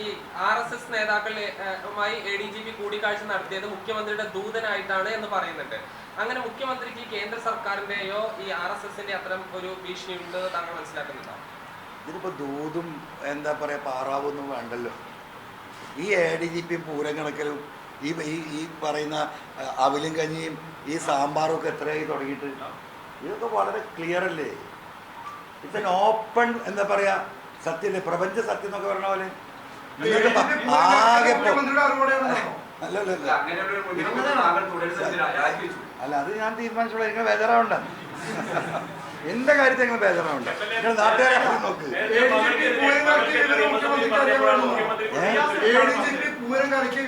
ഈ R S S നേതാക്കളുമായി A D G P കൂടിക്കാഴ്ച നടത്തിയത് മുഖ്യമന്ത്രിയുടെ ദൂതനായിട്ടാണ് എന്ന് പറയുന്നുണ്ട്. അങ്ങനെ മുഖ്യമന്ത്രിക്ക് കേന്ദ്ര സർക്കാരിന്റെയോ ഈ ആർ എസ് എസിന്റെ അത്തരം ഒരു ഭീഷണി ഉണ്ട് താങ്കൾ മനസ്സിലാക്കുന്നുണ്ടോ? ഇതിപ്പോ ദൂതും എന്താ പറയാ പാറാവൊന്നും വേണ്ടല്ലോ. ഈ A D G P Pooram കണക്കലും ഈ ഈ പറയുന്ന അവിലും കഞ്ഞിയും ഈ സാമ്പാറും ഒക്കെ എത്രയായി തുടങ്ങിയിട്ട്? ഇതൊക്കെ വളരെ ക്ലിയർ അല്ലേ? ഇറ്റ്സ് ഓപ്പൺ എന്താ പറയുക സത്യല്ലേ പ്രപഞ്ച സത്യം എന്നൊക്കെ പറഞ്ഞ പോലെ അല്ല അല്ല അല്ല അങ്ങനെ ഒരു മുന്നോട്ട് താങ്കൾ തുടരുന്നത് രാജിവെച്ചു അല്ല അത് ഞാൻ തീരുമാനിച്ചോളാം. നിങ്ങൾ ബേജാറാവണ്ട. എന്റെ കാര്യത്തിൽ നിങ്ങൾ ബേജാറാവണ്ട. നിങ്ങൾ നാട്ടുകാരെ നോക്ക്. പൂരം കലക്കിയ വിവരം മുഖ്യമന്ത്രിക്ക്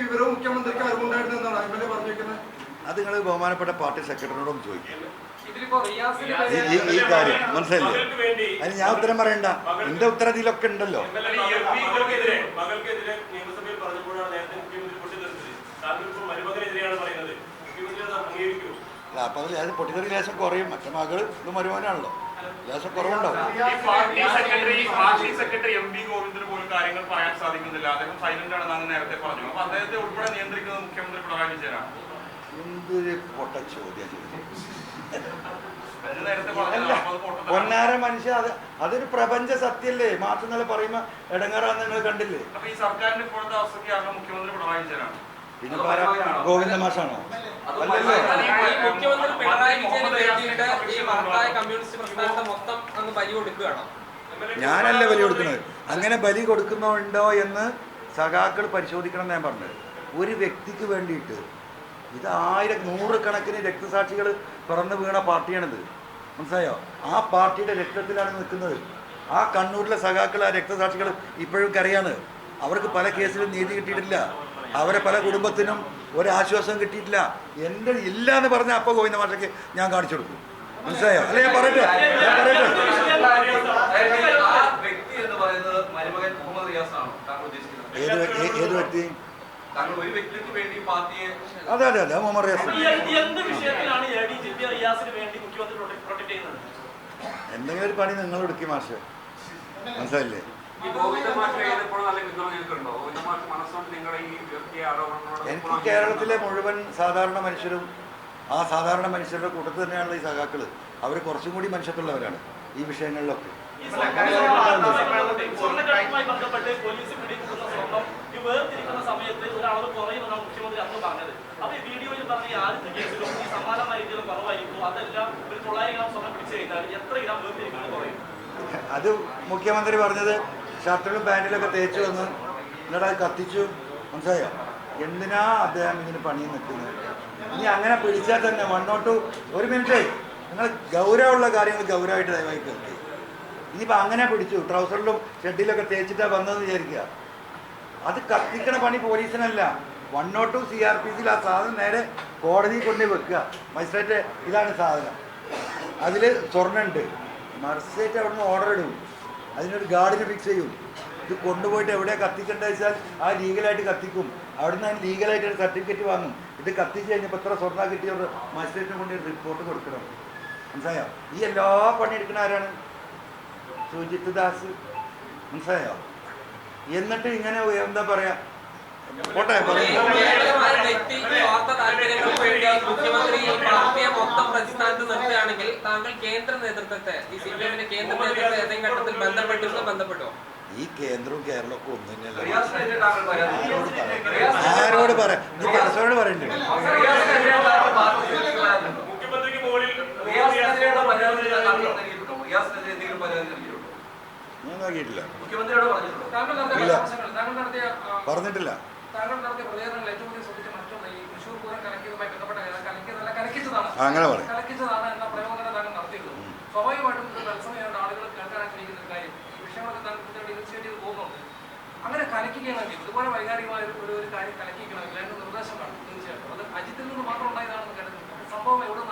വിവരം മുഖ്യമന്ത്രിക്ക് അറിവുണ്ടായിരുന്നു എന്നാണ് എം എൽ എ പറഞ്ഞിരിക്കുന്നത് അത് നിങ്ങൾ ബഹുമാനപ്പെട്ട പാർട്ടി സെക്രട്ടറിയോടും ചോദിക്കും. ഈ കാര്യം മനസ്സിലല്ലേ അതിന് ഞാൻ ഉത്തരം പറയണ്ട. എന്റെ ഉത്തരം ഇതിലൊക്കെ ഉണ്ടല്ലോ അപ്പൊ അത് അത് പൊട്ടിത്തെറി ലേശം കുറയും. മറ്റേ മകൾ ഇത് മരുമാനാണല്ലോ ലേശം കുറവുണ്ടാവും. ഈ party secretary party secretary M P പോലും കാര്യങ്ങൾ പറയാൻ സാധിക്കുന്നില്ല. അദ്ദേഹം സൈലന്റ് ആണെന്ന് അങ്ങ് നേരത്തെ പറഞ്ഞു അപ്പൊ അദ്ദേഹത്തെ ഉൾപ്പെടെ നിയന്ത്രിക്കുന്നത് മുഖ്യമന്ത്രി പിണറായി വിജയനാണ്. എന്തൊരു പൊട്ട ചോദ്യം. പൊന്നാര മനുഷ്യ അത് അതൊരു പ്രപഞ്ച സത്യല്ലേ? മാത്രം നല്ല പറയുമ്പോ ഇടങ്ങാറാന്ന് നിങ്ങൾ കണ്ടില്ലേ? അപ്പൊ ഈ സർക്കാരിന്റെ ഇപ്പോഴത്തെ അവസ്ഥയ്ക്ക് കാരണം മുഖ്യമന്ത്രി പിണറായി വിജയനാണ്. പിന്നെ ഗോവിന്ദ മാഷാണോ? അല്ലല്ലോ. ഈ മുഖ്യമന്ത്രി പിണറായി വേണ്ടിയിട്ട് ഈ മഹത്തായ കമ്മ്യൂണിസ്റ്റ് പ്രസ്ഥാനത്തെ മൊത്തം അങ്ങ് ബലി കൊടുക്കുകയാണോ? ഞാനല്ല ബലി കൊടുക്കുന്നത്? അങ്ങനെ ബലി കൊടുക്കുന്നുണ്ടോ എന്ന് സഖാക്കൾ പരിശോധിക്കണം എന്ന് ഞാൻ പറഞ്ഞത്. ഒരു വ്യക്തിക്ക് വേണ്ടിയിട്ട് ഇത് ആയിരം നൂറുകണക്കിന് രക്തസാക്ഷികൾ പിറന്നു വീണ പാർട്ടിയാണിത്. മനസ്സിലായോ? ആ പാർട്ടിയുടെ രക്തത്തിലാണ് നിൽക്കുന്നത്. ആ കണ്ണൂരിലെ സഖാക്കൾ ആ രക്തസാക്ഷികൾ ഇപ്പോഴും കരയാണ്. അവർക്ക് പല കേസിലും നീതി കിട്ടിയിട്ടില്ല. അവരെ പല കുടുംബത്തിനും ഒരാശ്വാസം കിട്ടിയിട്ടില്ല. എന്റെ ഇല്ല എന്ന് പറഞ്ഞ അപ്പോൾ ഗോവിന്ദ മാഷയ്ക്ക് ഞാൻ കാണിച്ചു കൊടുക്കും. മനസ്സിലായോ? അല്ല ഞാൻ പറയട്ടെ. ഞാൻ ഏത് വ്യക്തി? അതെ അതെ അതെ മുഹമ്മദ് റിയാസ് എന്തെങ്കിലും ഒരു പണി നിങ്ങൾ എടുക്കി മാഷ്. മനസ്സിലായില്ലേ? എനിക്ക് കേരളത്തിലെ മുഴുവൻ സാധാരണ മനുഷ്യരും ആ സാധാരണ മനുഷ്യരുടെ കൂട്ടത്തിൽ തന്നെയാണല്ലോ ഈ സഖാക്കൾ. അവർ കുറച്ചും കൂടി മനുഷ്യത്തുള്ളവരാണ് ഈ വിഷയങ്ങളിലൊക്കെ. സമയത്ത് ഒരളവ് കുറയുമെന്നാണ് മുഖ്യമന്ത്രി അന്ന് പറഞ്ഞത്. അപ്പൊ ഈ വീഡിയോയിൽ പറഞ്ഞ ആദ്യത്തെ കേസിലും ഈ സമാനമായ രീതിയിൽ കുറവായിരിക്കും. അതെല്ലാം ഒരു തൊള്ളായിരം ഗ്രാം സ്വർണം പിടിച്ചു കഴിഞ്ഞാൽ എത്ര ഗ്രാം വേർതിരിക്കുന്നത് കുറയും. അത് മുഖ്യമന്ത്രി പറഞ്ഞത് ഷർട്ടിലും പാന്റിലൊക്കെ തേച്ചു വന്ന് എന്നിട്ട് അത് കത്തിച്ചു. മനസ്സിലായോ? എന്തിനാ അദ്ദേഹം ഇതിന് പണി നിൽക്കുന്നത്? ഇനി അങ്ങനെ പിടിച്ചാൽ തന്നെ വണ്ണോട്ടു ഒരു മിനിറ്റ് നിങ്ങൾ ഗൗരവമുള്ള കാര്യങ്ങൾ ഗൗരവമായിട്ട് ദയവായി കേൾക്കുക. ഇനിയിപ്പോൾ അങ്ങനെ പിടിച്ചു. ട്രൗസറിലും ഷെഡിലൊക്കെ തേച്ചിട്ടാണ് വന്നതെന്ന് വിചാരിക്കുക. അത് കത്തിക്കണ പണി പോലീസിനല്ല. One nought two C R P സിയിൽ ആ സാധനം നേരെ കോടതിയിൽ കൊണ്ടു വെക്കുക. മജിസ്ട്രേറ്റ് ഇതാണ് സാധനം. അതിൽ സ്വർണുണ്ട്. മജിസ്ട്രേറ്റ് അവിടെ നിന്ന് ഓർഡർ ഇടും. അതിനൊരു ഗാർഡിനെ ഫിക്സ് ചെയ്യും. ഇത് കൊണ്ടുപോയിട്ട് എവിടെ കത്തിക്കേണ്ടത് വെച്ചാൽ ആ ലീഗലായിട്ട് കത്തിക്കും. അവിടുന്ന് അതിന് ലീഗലായിട്ട് ഒരു സർട്ടിഫിക്കറ്റ് വാങ്ങും. ഇത് കത്തിച്ച് കഴിഞ്ഞപ്പോൾ എത്ര സ്വർണ കിട്ടിയവർ മജിസ്ട്രേറ്റിനെ കൊണ്ട് റിപ്പോർട്ട് കൊടുക്കണം. മനസ്സിലായോ? ഈ എല്ലാ പണിയെടുക്കുന്ന ആരാണ്? സുജിത് ദാസ്. മനസ്സിലായോ? എന്നിട്ട് ഇങ്ങനെ എന്താ പറയാ? വേണ്ടി മുഖ്യമന്ത്രി ഈ പാർട്ടിയെ മൊത്തം പ്രതിസ്ഥാനത്ത് നിർത്തുകയാണെങ്കിൽ താങ്കൾ കേന്ദ്ര നേതൃത്വത്തെ ഈ സി പി എമ്മിന്റെ കേന്ദ്ര നേതൃത്വത്തെ ഏതെങ്കിലും ഘട്ടത്തിൽ ബന്ധപ്പെട്ടിരുന്നോ ബന്ധപ്പെട്ടോ ഈ കേന്ദ്രവും കേരളവും ഒക്കെ ഒന്നും തന്നെയല്ല ആരോട് പറയാം നീ പരസ്പരോട് പറയണ്ടേ? ഞാൻ നോക്കിയിട്ടില്ല. മുഖ്യമന്ത്രിയോട് പറഞ്ഞിട്ടുണ്ടോ താങ്കൾ നടത്തിയ ഇല്ല. താങ്കൾ നടത്തിയ പറഞ്ഞിട്ടില്ല. അങ്ങനെ പറയും. അങ്ങനെ കലക്കിക്കണമെങ്കിൽ ഇതുപോലെ വൈകാരികമായ ഒരു ഒരു- ഒരു കാര്യം കലക്കിക്കണമെങ്കിൽ അതിന്റെ നിർദ്ദേശം വേണം തീർച്ചയായിട്ടും. അത് അജിത്തിൽ നിന്ന് മാത്രം ഉണ്ടായതാണെന്ന് കരുതുന്നു. സംഭവം എവിടെ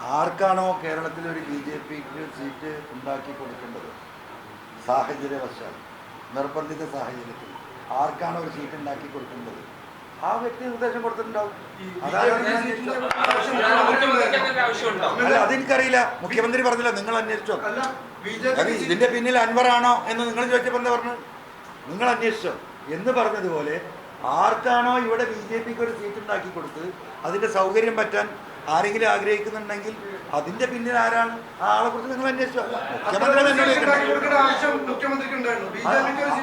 ആർക്കാണോ കേരളത്തിൽ ഒരു ബി ജെ പിക്ക് സീറ്റ് ഉണ്ടാക്കി കൊടുക്കേണ്ടത്? സാഹചര്യവശാൽ. നിർബന്ധിത സാഹചര്യത്തിൽ. ആർക്കാണോ ഒരു സീറ്റ് ഉണ്ടാക്കി കൊടുക്കേണ്ടത് ആ വ്യക്തി നിർദ്ദേശം കൊടുത്തിട്ടുണ്ടാവും അതെനിക്കറിയില്ല മുഖ്യമന്ത്രി പറഞ്ഞില്ല നിങ്ങൾ അന്വേഷിച്ചോ ഇതിന്റെ പിന്നിൽ അൻവറാണോ എന്ന് നിങ്ങൾ ചോദിച്ചപ്പോൾ എന്താ പറഞ്ഞു നിങ്ങൾ അന്വേഷിച്ചോ എന്ന് പറഞ്ഞതുപോലെ ആർക്കാണോ ഇവിടെ ബി ജെ പിക്ക് ഒരു സീറ്റ് ഉണ്ടാക്കി കൊടുത്ത് അതിന്റെ സൗകര്യം പറ്റാൻ ആരെങ്കിലും ആഗ്രഹിക്കുന്നുണ്ടെങ്കിൽ അതിന്റെ പിന്നിൽ ആരാണ്? ആ ആളെ കുറിച്ച് നിങ്ങൾ അന്വേഷിച്ചോ. മുഖ്യമന്ത്രി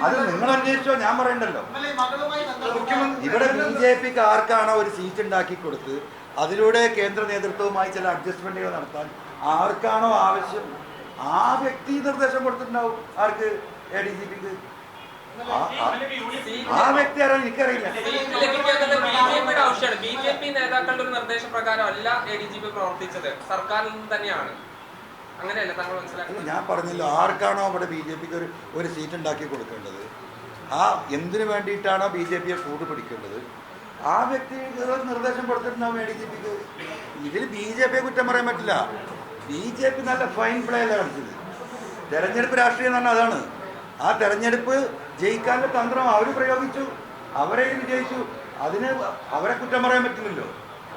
അത് നിങ്ങൾ അന്വേഷിച്ചോ ഞാൻ പറയണ്ടല്ലോ. മുഖ്യമന്ത്രി ഇവിടെ ബി ജെ പിക്ക് ആർക്കാണോ ഒരു സീറ്റ് ഉണ്ടാക്കി കൊടുത്ത് അതിലൂടെ കേന്ദ്ര നേതൃത്വവുമായി ചില അഡ്ജസ്റ്റ്മെന്റുകൾ നടത്താൻ ആർക്കാണോ ആവശ്യം? ആ വ്യക്തി നിർദ്ദേശം കൊടുത്തിട്ടുണ്ടാവും. ആർക്ക്? എ ഡി ജി പിക്ക്. ആ വ്യക്തി ആരാ എനിക്കറിയില്ല ബി ജെ പി നേതാക്കളുടെ ഒരു നിർദ്ദേശപ്രകാരം അല്ല എ ഡി ജി പി പ്രവർത്തിച്ചത് സർക്കാരിൽ നിന്ന് തന്നെയാണ് അങ്ങനെയല്ല താങ്കൾ മനസ്സിലാക്കുന്നത് ഞാൻ പറഞ്ഞല്ലോ ആർക്കാണോ അവിടെ ബി ജെ പിക്ക് ഒരു ഒരു സീറ്റ് ഉണ്ടാക്കി കൊടുക്കേണ്ടത് ആ എന്തിനു വേണ്ടിയിട്ടാണോ ബി ജെ പിയെ കൂട് പിടിക്കേണ്ടത് ആ വ്യക്തി നിർദ്ദേശം കൊടുത്തിട്ടുണ്ടാവും എ ഡി ജി പിക്ക് ഇതിൽ ബി ജെ പിയെ കുറ്റം പറയാൻ പറ്റില്ല ബി ജെ പി നല്ല ഫൈൻ പ്ലേ അല്ല കളിച്ചത് തെരഞ്ഞെടുപ്പ് രാഷ്ട്രീയം എന്ന് പറഞ്ഞാൽ അതാണ് ആ തെരഞ്ഞെടുപ്പ് ജയിക്കാനുള്ള തന്ത്രം അവർ പ്രയോഗിച്ചു. അവരെ വിജയിച്ചു. അതിന് അവരെ കുറ്റം പറയാൻ പറ്റില്ലല്ലോ.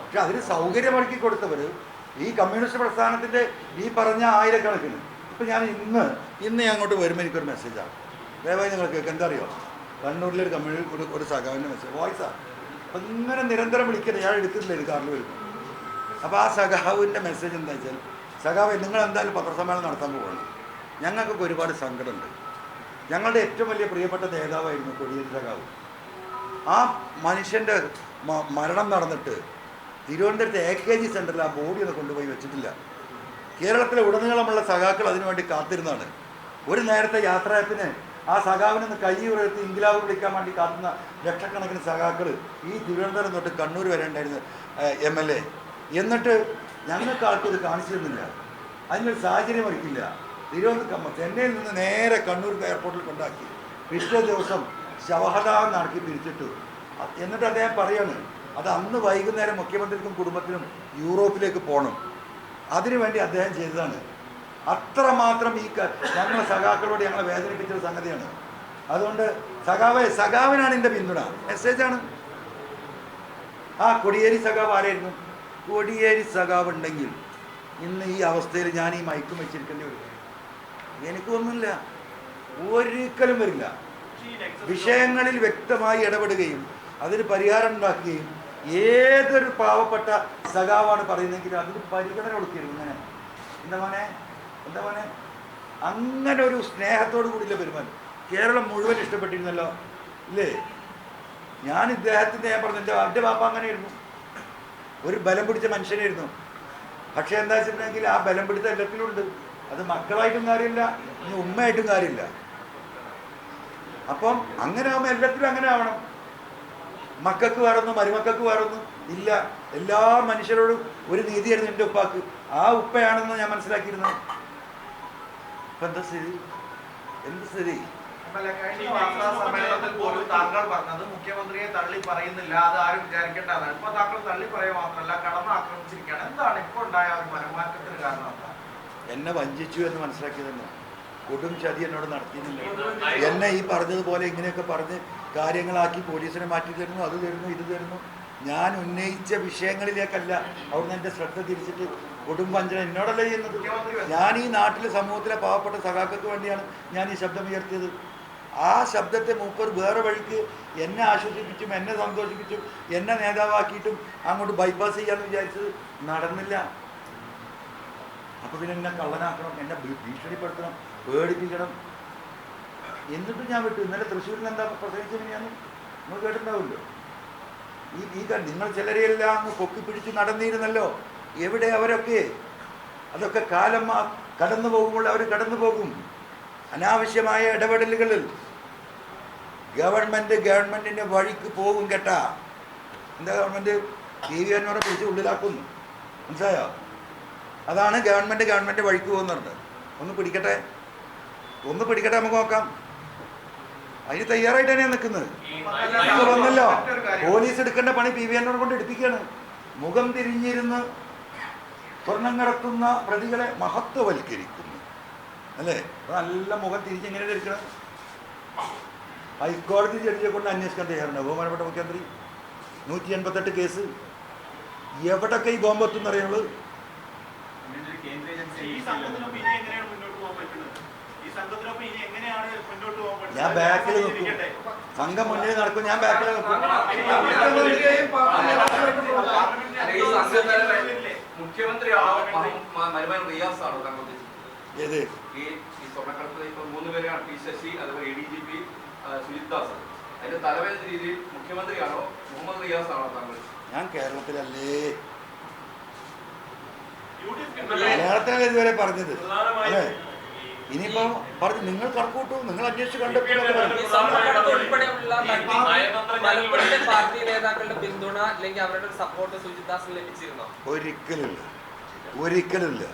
പക്ഷെ അതിന് സൗകര്യമൊരുക്കി കൊടുത്തവർ ഈ കമ്മ്യൂണിസ്റ്റ് പ്രസ്ഥാനത്തിന്റെ ഈ പറഞ്ഞ ആയിരക്കണക്കിന്. ഇപ്പം ഞാൻ ഇന്ന് ഇന്ന് ഞാൻ അങ്ങോട്ട് വരുമ്പോൾ എനിക്കൊരു മെസ്സേജാണ് ദയവായി നിങ്ങൾ കേൾക്കുക എന്താ അറിയോ? കണ്ണൂരിലൊരു കമ്മ്യൂണി ഒരു ഒരു സഖാവിന്റെ മെസ്സേജ് വോയിസാണ് അപ്പം ഇങ്ങനെ നിരന്തരം വിളിക്കുന്നത് ഞാൻ എടുക്കുന്നില്ല ഇത് കാറിൽ വരും അപ്പോൾ ആ സഖാവിന്റെ മെസ്സേജ് എന്താ വെച്ചാൽ സഖാവ് നിങ്ങൾ എന്തായാലും പത്രസമ്മേളനം നടത്താൻ പോകണം ഞങ്ങൾക്കൊക്കെ ഒരുപാട് സങ്കടമുണ്ട്. ഞങ്ങളുടെ ഏറ്റവും വലിയ പ്രിയപ്പെട്ട നേതാവായിരുന്നു കൊടിയേരി സഖാവ് ആ മനുഷ്യന്റെ മരണം നടന്നിട്ട് തിരുവനന്തപുരത്തെ എ കെ ജി സെന്ററിൽ ആ ബോഡി ഒന്ന് കൊണ്ടുപോയി വെച്ചിട്ടില്ല. കേരളത്തിലെ ഉടനീളമുള്ള സഖാക്കൾ അതിനുവേണ്ടി കാത്തിരുന്നതാണ്. ഒരു നേരത്തെ യാത്രയപ്പിന് ആ സഖാവിനൊന്ന് കൈ ഉയർത്തി ഇംഗ്ലാവ് വിളിക്കാൻ വേണ്ടി കാത്തുന്ന ലക്ഷക്കണക്കിന് സഖാക്കൾ ഈ തിരുവനന്തപുരം തൊട്ട് കണ്ണൂർ വരെ ഉണ്ടായിരുന്ന എം എൽ എ എന്നിട്ട് ഞങ്ങൾക്ക് ആർക്കും ഇത് കാണിച്ചു തന്നില്ല. അതിനൊരു സാഹചര്യം ഒരുക്കില്ല തിരുവനന്തപുരം ചെന്നൈയിൽ നിന്ന് നേരെ കണ്ണൂർ എയർപോർട്ടിൽ കൊണ്ടാക്കി. പിറ്റേ ദിവസം ശവഹദാ നടക്കി പിരിച്ചിട്ടു. അ- എന്നിട്ട് അദ്ദേഹം പറയാണ് അത് അന്ന് വൈകുന്നേരം മുഖ്യമന്ത്രിക്കും കുടുംബത്തിനും യൂറോപ്പിലേക്ക് പോകണം അതിനുവേണ്ടി അദ്ദേഹം ചെയ്തതാണ്. അത്രമാത്രം ഈ ഞങ്ങളെ സഖാക്കളോട് ഞങ്ങളെ വേദനിപ്പിച്ചൊരു സംഗതിയാണ്. അതുകൊണ്ട് സഖാവെ സഖാവിനാണ് എന്റെ പിന്തുണ. മെസ്സേജാണ് ആ കൊടിയേരി സഖാവ് ആരായിരുന്നു? കൊടിയേരി സഖാവ് ഉണ്ടെങ്കിൽ ഇന്ന് ഈ അവസ്ഥയിൽ ഞാൻ ഈ മയക്കും വെച്ചിരിക്കേണ്ടി വരും. എനിക്കൊന്നുമില്ല. ഒരിക്കലും വരില്ല. വിഷയങ്ങളിൽ വ്യക്തമായി ഇടപെടുകയും അതിന് പരിഹാരം ഉണ്ടാക്കുകയും ഏതൊരു പാവപ്പെട്ട സഖാവാണ് പറയുന്നതെങ്കിൽ അതിന് പരിഗണന കൊടുക്കരുത് ഇങ്ങനെ. എന്താ മോനെ? എന്താ മോനെ? അങ്ങനെ ഒരു സ്നേഹത്തോടു കൂടിയില്ല പെരുമാറ്റം കേരളം മുഴുവൻ ഇഷ്ടപ്പെട്ടിരുന്നല്ലോ. ഇല്ലേ? ഞാൻ ഇദ്ദേഹത്തിന്റെ ഞാൻ പറഞ്ഞു എന്റെ എന്റെ പാപ്പ അങ്ങനെയായിരുന്നു. ഒരു ബലം പിടിച്ച മനുഷ്യനായിരുന്നു. പക്ഷെ എന്താ വെച്ചിട്ടുണ്ടെങ്കിൽ ആ ബലം പിടിച്ച എല്ലാത്തിലും ഉണ്ട്. അത് മക്കളായിട്ടും കാര്യമില്ല ഇനി ഉമ്മയായിട്ടും കാര്യമില്ല. അപ്പം അങ്ങനെ ആകുമ്പോൾ എല്ലാത്തിലും അങ്ങനെ ആവണം. മക്കൾക്ക് വേറൊന്നും മരുമക്കൾക്ക് വേറൊന്നും ഇല്ല. എല്ലാ മനുഷ്യരോടും ഒരു നീതിയായിരുന്നു എന്റെ ഉപ്പാക്ക്. ആ ഉപ്പയാണെന്ന് ഞാൻ മനസ്സിലാക്കിയിരുന്നത്. ഇപ്പം എന്താ സ്ഥിതി? എന്ത് സ്ഥിതി? കഴിഞ്ഞ വാർത്താ സമ്മേളനത്തിൽ പോലും താങ്കൾ പറഞ്ഞത് മുഖ്യമന്ത്രിയെ തള്ളി പറയുന്നില്ല അത് ആരും വിചാരിക്കേണ്ടതാണ് ഇപ്പൊ താങ്കൾ തള്ളി പറയുക മാത്രമല്ല കടന്ന് ആക്രമിച്ചിരിക്കുകയാണ്. എന്താണ് ഇപ്പൊ ഉണ്ടായ ഒരു മനംമാറ്റത്തിന് കാരണം? എന്നെ വഞ്ചിച്ചു എന്ന് മനസ്സിലാക്കിയതന്നെ കൊടും ചതി എന്നോട് നടത്തിയിരുന്നില്ല എന്നെ ഈ പറഞ്ഞതുപോലെ ഇങ്ങനെയൊക്കെ പറഞ്ഞ് കാര്യങ്ങളാക്കി പോലീസിനെ മാറ്റി തരുന്നു അത് തരുന്നു ഇത് തരുന്നു. ഞാൻ ഉന്നയിച്ച വിഷയങ്ങളിലേക്കല്ല അവിടുന്ന് എന്റെ ശ്രദ്ധ തിരിച്ചിട്ട് കൊടും വഞ്ചന എന്നോടല്ല ചെയ്യുന്നത്. ഞാൻ ഈ നാട്ടിലെ സമൂഹത്തിലെ പാവപ്പെട്ട സഖാക്കൾക്ക് വേണ്ടിയാണ് ഞാൻ ഈ ശബ്ദം ഉയർത്തിയത്. ആ ശബ്ദത്തെ മൂപ്പർ വേറെ വഴിക്ക് എന്നെ ആശ്വസിപ്പിച്ചും എന്നെ സന്തോഷിപ്പിച്ചും എന്നെ നേതാവാക്കിയിട്ടും അങ്ങോട്ട് ബൈപ്പാസ് ചെയ്യാമെന്ന് വിചാരിച്ചത് നടന്നില്ല. അപ്പൊ പിന്നെ എന്നെ കള്ളനാക്കണം എന്നെ ഭീഷണിപ്പെടുത്തണം പേടിപ്പിക്കണം. എന്നിട്ടും ഞാൻ വിട്ടു. ഇന്നലെ തൃശ്ശൂരിൽ എന്താ പ്രസംഗിച്ചത് ഞാൻ നിങ്ങൾ കേട്ടിട്ടുണ്ടാവില്ലോ ഈ ഈ നിങ്ങൾ ചിലരെയെല്ലാം അങ്ങ് പൊക്കി പിടിച്ച് നടന്നിരുന്നല്ലോ. എവിടെ അവരൊക്കെ? അതൊക്കെ കാലം കടന്നു പോകുമ്പോൾ അവർ കടന്നു പോകും. അനാവശ്യമായ ഇടപെടലുകളിൽ ഗവൺമെന്റ് ഗവൺമെന്റിന്റെ വഴിക്ക് പോകും കേട്ടാ. എന്താ ഗവൺമെന്റ്? ടി വി എന്നോടെ പിടിച്ച് ഉള്ളിലാക്കുന്നു. മനസ്സിലായോ? അതാണ് ഗവൺമെന്റ് ഗവൺമെന്റ് വഴിക്ക് പോകുന്നുണ്ട്. ഒന്ന് പിടിക്കട്ടെ? ഒന്ന് പിടിക്കട്ടെ നമുക്ക് നോക്കാം. അതിന് തയ്യാറായിട്ട് തന്നെയാണ് നിൽക്കുന്നത്. പോലീസ് എടുക്കേണ്ട പണി പി വി എന്നോട് കൊണ്ട് എടുപ്പിക്കുകയാണ്. മുഖം തിരിഞ്ഞിരുന്ന് സ്വർണം കടത്തുന്ന പ്രതികളെ മഹത്വവൽക്കരിക്കുന്നു. അല്ലേ? നല്ല മുഖം തിരിഞ്ഞെങ്ങനെ എടുക്കണം ഹൈക്കോടതി ജഡ്ജിയെ കൊണ്ട് അന്വേഷിക്കാൻ തയ്യാറുണ്ട്. ബഹുമാനപ്പെട്ട മുഖ്യമന്ത്രി നൂറ്റി എൺപത്തെട്ട് കേസ്. എവിടൊക്കെ ഈ ഈ സംഘത്തിനൊപ്പം ഇനി എങ്ങനെയാണ് മുന്നോട്ട് പോകാൻ പറ്റുന്നത്? ഈ സംഘത്തിനൊപ്പം ഇനി എങ്ങനെയാണ് മുന്നോട്ട് പോകാൻ ഞാൻ ബാക്കിൽ നിൽക്കും. സംഘം മുന്നിൽ നടക്കും. ഞാൻ ബാക്കിൽ നിൽക്കും. മുഖ്യമന്ത്രിയെയും പാർട്ടി അല്ല, ഈ സംഘത്തിലെ മുഖ്യമന്ത്രിയാണോ മഹ- മ- മരുമകൻ റിയാസ് ആണോ താങ്കൾ ഏത്? ഈ ഇപ്പൊ മൂന്ന് പേരാണ്. പി ശശി അതുപോലെ A D G P Sujith Das. അതിന്റെ രീതിയിൽ മുഖ്യമന്ത്രിയാണോ മുഹമ്മദ് റിയാസ് ആണോ താങ്കൾ? ഞാൻ കേരളത്തിലല്ലേ? മലയാളത്തിലല്ലേ ഇതുവരെ പറഞ്ഞത്. അല്ലേ? ഇനിയിപ്പോ പറഞ്ഞു നിങ്ങൾ കണക്കൂട്ടു നിങ്ങൾ അന്വേഷിച്ച് കണ്ടെത്തുന്നൊക്കെ ഒരിക്കലില്ല ഒരിക്കലില്ല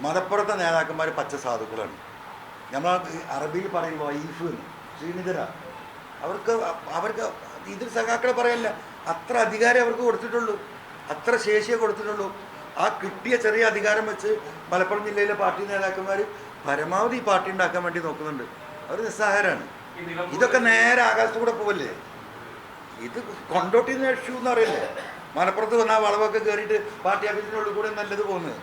മലപ്പുറത്തെ നേതാക്കന്മാർ പച്ച സാധുക്കളാണ്. നമ്മൾ അറബിയിൽ പറയും വൈഫ് എന്ന്. ശ്രീനിധര. അവർക്ക് അവർക്ക് ഇതിൽ സഖാക്കളെ പറയല്ല. അത്ര അധികാരം അവർക്ക് കൊടുത്തിട്ടുള്ളൂ. അത്ര ശേഷിയെ കൊടുത്തിട്ടുള്ളൂ. ആ കിട്ടിയ ചെറിയ അധികാരം വെച്ച് മലപ്പുറം ജില്ലയിലെ പാർട്ടി നേതാക്കന്മാർ പരമാവധി പാർട്ടി ഉണ്ടാക്കാൻ വേണ്ടി നോക്കുന്നുണ്ട്. അവർ നിസ്സഹായരാണ് ഇതൊക്കെ നേരെ ആകാശത്തൂടെ പോവല്ലേ? ഇത് കൊണ്ടോട്ടിന്ന് ഇഷ്യൂ എന്ന് അറിയില്ലേ മലപ്പുറത്ത് വന്ന വളവൊക്കെ കയറിയിട്ട് പാർട്ടി ഓഫീസിനുള്ളിൽ കൂടെ നല്ലത് പോകുന്നത്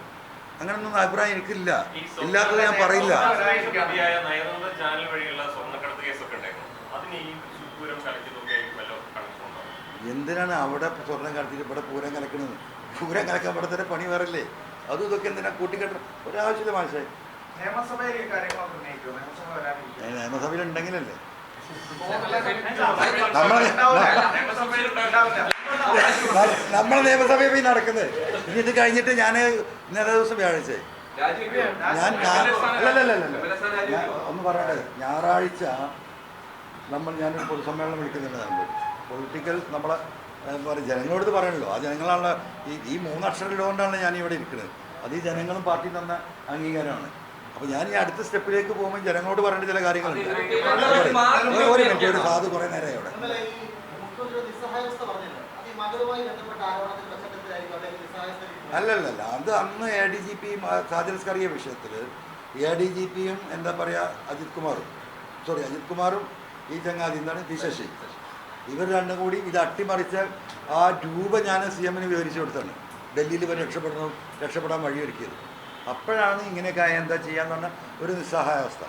അങ്ങനൊന്നും അഭിപ്രായം എനിക്കില്ല. ഇല്ലാത്തത് ഞാൻ പറയില്ല. എന്തിനാണ് അവിടെ സ്വർണം കടത്തിയിട്ട് ഇവിടെ പൂരം കലക്കുന്നത് പൂരം കലക്കാൻ തന്നെ പണി വേറല്ലേ അതും ഇതൊക്കെ എന്തിനാ കൂട്ടിക്കെട്ട ഒരാവശ്യമില്ല മാഷേ. നിയമസഭയിൽ ഉണ്ടെങ്കിലല്ലേ? നമ്മളെ നിയമസഭയിൽ പോയി നടക്കുന്നത് ഇനി ഇത് കഴിഞ്ഞിട്ട് ഞാൻ ഇന്നത്തെ ദിവസം വ്യാഴാഴ്ച? ഞാൻ ഞാൻ അല്ലല്ലല്ല ഞാൻ? ഒന്ന് പറയട്ടെ. ഞായറാഴ്ച നമ്മൾ ഞാനൊരു പൊതുസമ്മേളനം വിളിക്കുന്നുണ്ട്. നമ്മൾ പൊളിറ്റിക്കൽ നമ്മളെ പറയുക ജനങ്ങളോട് പറയണല്ലോ. ആ ജനങ്ങളാണല്ലോ ഈ ഈ മൂന്നക്ഷരം ഇടുകൊണ്ടാണ് ഞാൻ ഇവിടെ ഇരിക്കുന്നത് അത് ഈ ജനങ്ങളും പാർട്ടി തന്ന അംഗീകാരമാണ്. അപ്പോൾ ഞാൻ ഈ അടുത്ത സ്റ്റെപ്പിലേക്ക് പോകുമ്പോൾ ജനങ്ങളോട് പറയേണ്ട ചില കാര്യങ്ങളുണ്ട്. ഒരു മിനിറ്റ് ഒരു സാധു കുറേ നേരമായി അവിടെ. അല്ലല്ലല്ല അത് അന്ന് എ ഡി ജി പിയും സാജൻ സ്കറിയ വിഷയത്തിൽ എ ഡി ജി പിയും എന്താ പറയുക അജിത് കുമാറും സോറി അജിത് കുമാറും ഈ ചങ്ങാതി എന്താണ്? പി ശശി ഇവർ രണ്ടും കൂടി ഇത് അട്ടിമറിച്ച ആ രൂപ ഞാൻ സി എമ്മിന് വിവരിച്ചു കൊടുത്താണ്. ഡൽഹിയിൽ ഇവർ രക്ഷപ്പെടണം രക്ഷപ്പെടാൻ വഴിയൊരുക്കിയത്. അപ്പോഴാണ് ഇങ്ങനെയൊക്കെ ആയ എന്താ ചെയ്യാന്ന് പറഞ്ഞ ഒരു നിസ്സഹായാവസ്ഥ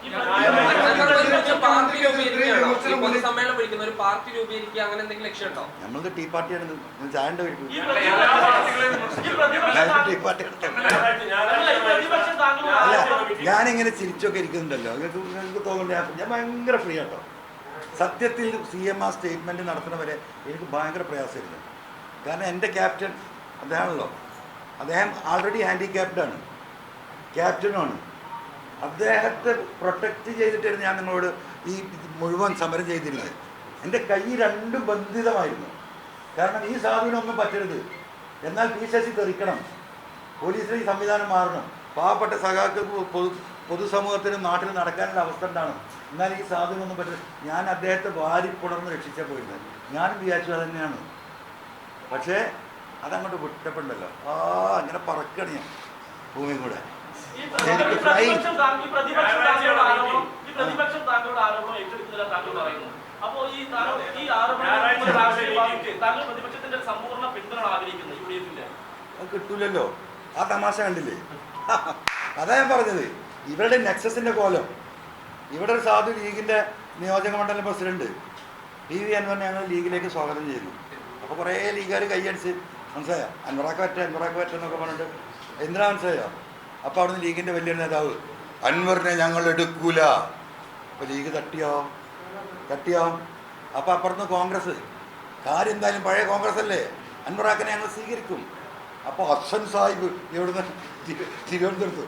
ഈ പാർട്ടി രൂപീകരിക്കുകയാണോ ഈ പൊതുസമ്മേളനം വിളിക്കുന്ന ഒരു പാർട്ടി രൂപീകരിക്കുക അങ്ങനെ എന്തെങ്കിലും ലക്ഷ്യമുണ്ടോ നമ്മൾക്ക് ടീ പാർട്ടിയാണ് ചായണ്ട ടീ പാർട്ടിയാണ് അല്ല, ഞാനിങ്ങനെ ചിരിച്ചൊക്കെ ഇരിക്കുന്നുണ്ടല്ലോ. നിങ്ങൾക്ക് തോന്നുന്നുണ്ട് ഞാൻ- ഞാൻ ഭയങ്കര ഫ്രീ ആട്ടോ സത്യത്തിൽ സി എം ആ സ്റ്റേറ്റ്മെന്റ് നടത്തുന്നവരെ എനിക്ക് ഭയങ്കര പ്രയാസമായിരുന്നു. കാരണം എന്റെ ക്യാപ്റ്റൻ അദ്ദേഹമാണല്ലോ. അദ്ദേഹം ആൾറെഡി ഹാൻഡിക്യാപ്ഡാണ് ക്യാപ്റ്റനുമാണ് അദ്ദേഹത്തെ പ്രൊട്ടക്റ്റ് ചെയ്തിട്ടായിരുന്നു ഞാൻ നിങ്ങളോട് ഈ മുഴുവൻ സമരം ചെയ്തിരുന്നത്. എന്റെ കൈ രണ്ടും ബന്ധിതമായിരുന്നു. കാരണം ഈ സാധുവിനൊന്നും പറ്റരുത്. എന്നാൽ പി ശശി തെറിക്കണം. പോലീസിലെ ഈ സംവിധാനം മാറണം. പാവപ്പെട്ട സഖാക്കൾക്ക് പൊതുസമൂഹത്തിനും നാട്ടിലും നടക്കാനുള്ള അവസ്ഥ ഉണ്ടാണ് എന്നാൽ ഈ സാധനമൊന്നും പറ്റില്ല. ഞാൻ അദ്ദേഹത്തെ വാരിപ്പുണർന്ന് രക്ഷിച്ചാൽ പോയില്ല ഞാനും വിചാരിച്ചു അത് തന്നെയാണ്. പക്ഷേ അതങ്ങോട്ട് വിട്ടപ്പുണ്ടല്ലോ. ആ അങ്ങനെ പറക്കണ ഞാൻ. ഭൂമി കൂടെ. എനിക്ക്. പ്രതിപക്ഷം താങ്കളുടെ ആരോപണം ഏറ്റെടുക്കുന്നില്ല താങ്കൾ പറയുന്നു. അപ്പോ ഈ ഈ ആരോപണം താങ്കൾ പ്രതിപക്ഷത്തിന്റെ സമ്പൂർണ പിന്തുണ ആഗ്രഹിക്കുന്നു യു ഡി എഫിന്റെ. അത് കിട്ടൂലല്ലോ. ആ തമാശ കണ്ടില്ലേ? അതാ ഞാൻ പറഞ്ഞത്. ഇവരുടെ നെക്സസിന്റെ കോലം. ഇവിടെ ഒരു സാധു ലീഗിന്റെ നിയോജക മണ്ഡലം പ്രസിഡന്റ്. പി വി അൻവറിനെ ഞങ്ങൾ ലീഗിലേക്ക് സ്വാഗതം ചെയ്തു അപ്പോൾ കുറേ ലീഗുകാർ കൈയടിച്ച് മനസ്സിലായോ? അൻവറാക്ക് പറ്റ അൻവറാക്ക് പറ്റ എന്നൊക്കെ പറഞ്ഞിട്ട് എന്തിനാ മനസ്സിലായോ? അപ്പോൾ അവിടുന്ന് ലീഗിന്റെ വലിയൊരു നേതാവ് അൻവറിനെ ഞങ്ങൾ എടുക്കൂല. അപ്പോൾ ലീഗ് തട്ടിയോ തട്ടിയോ അപ്പോൾ അപ്പുറത്ത് കോൺഗ്രസ്. കാര്യം എന്തായാലും പഴയ കോൺഗ്രസ് അല്ലേ അൻവറാക്കിനെ ഞങ്ങൾ സ്വീകരിക്കും. അപ്പോൾ ഹസൻ സാഹിബ് ഇവിടുന്ന് തിരുവനന്തപുരത്ത്.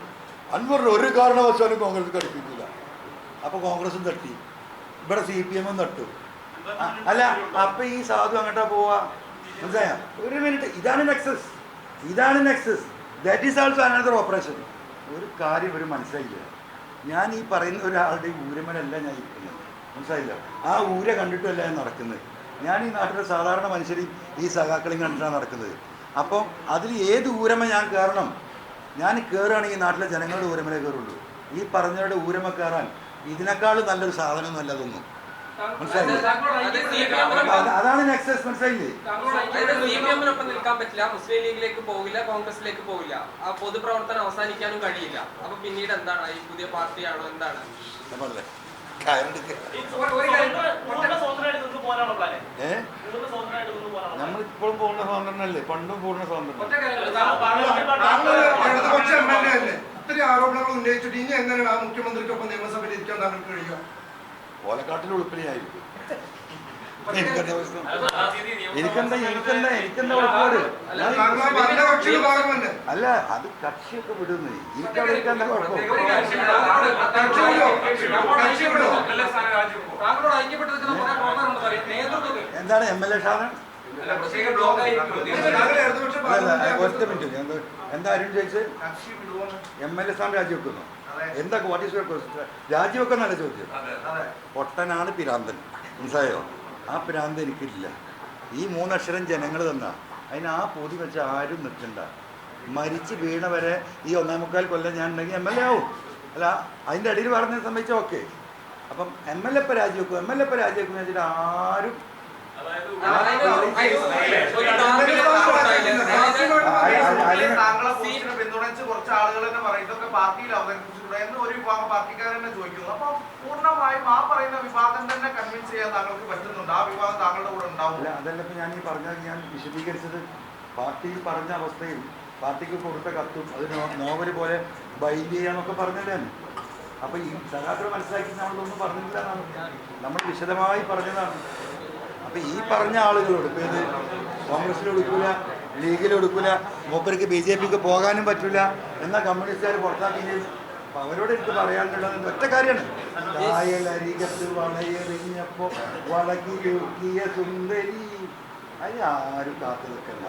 അൻവറിന് ഒരു കാരണവശാലും കോൺഗ്രസ് കടുപ്പിക്കില്ല അപ്പോൾ കോൺഗ്രസും തട്ടി. ഇവിടെ സി പി എമ്മും തട്ടു. അല്ല അപ്പൊ ഈ സാധു അങ്ങോട്ടാ പോവാ. മനസ്സിലായോ? ഒരു മിനിറ്റ്. ഇതാണ് നെക്സസ്. ഇതാണ് nexus. That is also another operation ഒരു കാര്യം ഒരു മനസ്സിലായില്ല? ഞാൻ ഈ പറയുന്ന ഒരാളുടെ ഊരമനല്ല ഞാൻ ഇരിക്കുന്നത്. മനസ്സിലായില്ല? ആ ഊര കണ്ടിട്ടല്ല ഞാൻ നടക്കുന്നത്. ഞാൻ ഈ നാട്ടിലെ സാധാരണ മനുഷ്യരെയും ഈ സഖാക്കളെയും കണ്ടിട്ടാണ് നടക്കുന്നത്. അപ്പം അതിൽ ഏത് ഊരമ ഞാൻ കയറണം? ഞാൻ കയറുകയാണെങ്കിൽ ഈ നാട്ടിലെ ജനങ്ങളുടെ ഊരമലേ കയറുള്ളൂ ഈ പറഞ്ഞവരുടെ ഊരമ കയറാൻ ഇതിനേക്കാൾ നല്ലൊരു സാധനമൊന്നും അല്ല അതൊന്നും അതാണ് നെക്സസ് മനസ്സിലായില്ലേ? നിൽക്കാൻ പറ്റില്ല. മുസ്ലിം ലീഗിലേക്ക് പോകില്ല കോൺഗ്രസിലേക്ക് പോകില്ല. ആ പൊതുപ്രവർത്തനം അവസാനിക്കാനും കഴിയില്ല. അപ്പൊ പിന്നീട് എന്താണ്? ഈ പുതിയ പാർട്ടിയാണോ എന്താണ്? സ്വതന്ത്ര- പൂർണ സ്വാതന്ത്ര്യമല്ലേ പണ്ടും പൂർണ സ്വാതന്ത്ര്യം ഒത്തിരി ആരോപണങ്ങൾ ഉന്നയിച്ചിട്ട് ഇനി എങ്ങനെയാണ് ആ മുഖ്യമന്ത്രിക്കൊപ്പം നിയമസഭയിൽ ഇരിക്കാൻ താങ്കൾക്ക് കഴിയുക? ഓലക്കാട്ടിൽ ഉൾപ്പെടെയായിരിക്കും എനിക്കെന്താ എനിക്കെന്താ എനിക്കെന്താ എനിക്കെന്താ ഉറപ്പാട് അല്ല അത് കക്ഷിയൊക്കെ വിടുന്നു. എനിക്കവിടെ കുഴപ്പം? നേതൃത്വത്തിൽ. എന്താണ് എം എൽ എ ഭാഗമല്ലേ? ഒറ്റ മിനിറ്റ്. ഞാൻ എന്താ- എന്താ അരുൺ ചോദിച്ചത് എം എൽ എ സ്ഥാനം രാജിവെക്കുന്നു. എന്താ വാട്ട് ഈസ് യുവർ ക്വസ്റ്റ്യൻ രാജിവെക്കുന്നല്ല ചോദ്യം. അതെ. പൊട്ടനാണ് പിരാന്തൻ. മനസ്സിലായോ? ആ പിരാന്തൻ എനിക്കില്ല ഈ മൂന്നക്ഷരം ജനങ്ങൾ തന്ന അതിന് ആ പൊതി വെച്ച് ആരും നിൽക്കണ്ട മരിച്ച് വീണവരെ ഈ ഒന്നേ മുക്കാൽ കൊല്ലം ഞാൻ ഉണ്ടെങ്കിൽ എം എൽ എ ആവും അല്ല അതിന്റെ അടിയിൽ പറഞ്ഞ സംബന്ധിച്ച ഓക്കെ അപ്പം എം എൽ എ പരാജയക്കും എം എൽ എ പരാജയക്കും വെച്ചിട്ട് ആരും പിന്തുണച്ച് കുറച്ച് ആളുകൾ തന്നെ പറയും പാർട്ടിയിൽ അവതരിപ്പിച്ചിട്ടുണ്ട് എന്ന് ഒരു വിഭാഗം പാർട്ടിക്കാരൻ തന്നെ ചോദിക്കുന്നു അപ്പൊ പൂർണമായും ആ പറയുന്ന വിഭാഗം തന്നെ കൺവിൻസ് ചെയ്യാൻ താങ്കൾക്ക് പറ്റുന്നുണ്ട് ആ വിവാദം താങ്കളുടെ കൂടെ ഉണ്ടാവും. അതല്ല ഇപ്പം ഞാൻ ഈ പറഞ്ഞ ഞാൻ വിശദീകരിച്ചത് പാർട്ടി പറഞ്ഞ അവസ്ഥയിൽ പാർട്ടിക്ക് കൊടുത്ത കത്തും അത് നോവൽ പോലെ ബൈൻഡ് ചെയ്യാന്നൊക്കെ പറഞ്ഞല്ലേ അപ്പൊ ഈ സഹാദ്രം മനസ്സിലാക്കി നമ്മളൊന്നും പറഞ്ഞില്ല നമ്മൾ വിശദമായി പറഞ്ഞതാണ്. അപ്പൊ ഈ പറഞ്ഞ ആളുകളോട് ഇപ്പൊ ഇത് കോൺഗ്രസിൽ എടുക്കൂല ലീഗിൽ എടുക്കൂല മൂപ്പർക്ക് ബി ജെ പിക്ക് പോകാനും പറ്റൂല എന്നാൽ കമ്മ്യൂണിസ്റ്റുകാർ പുറത്താക്കി അപ്പൊ അവരോട് എനിക്ക് പറയാനുള്ളത് ഒറ്റ കാര്യമാണ്. വളകിലുക്കിയ സുന്ദരി. അതിന് ആരും കാത്തു നിൽക്കണ്ട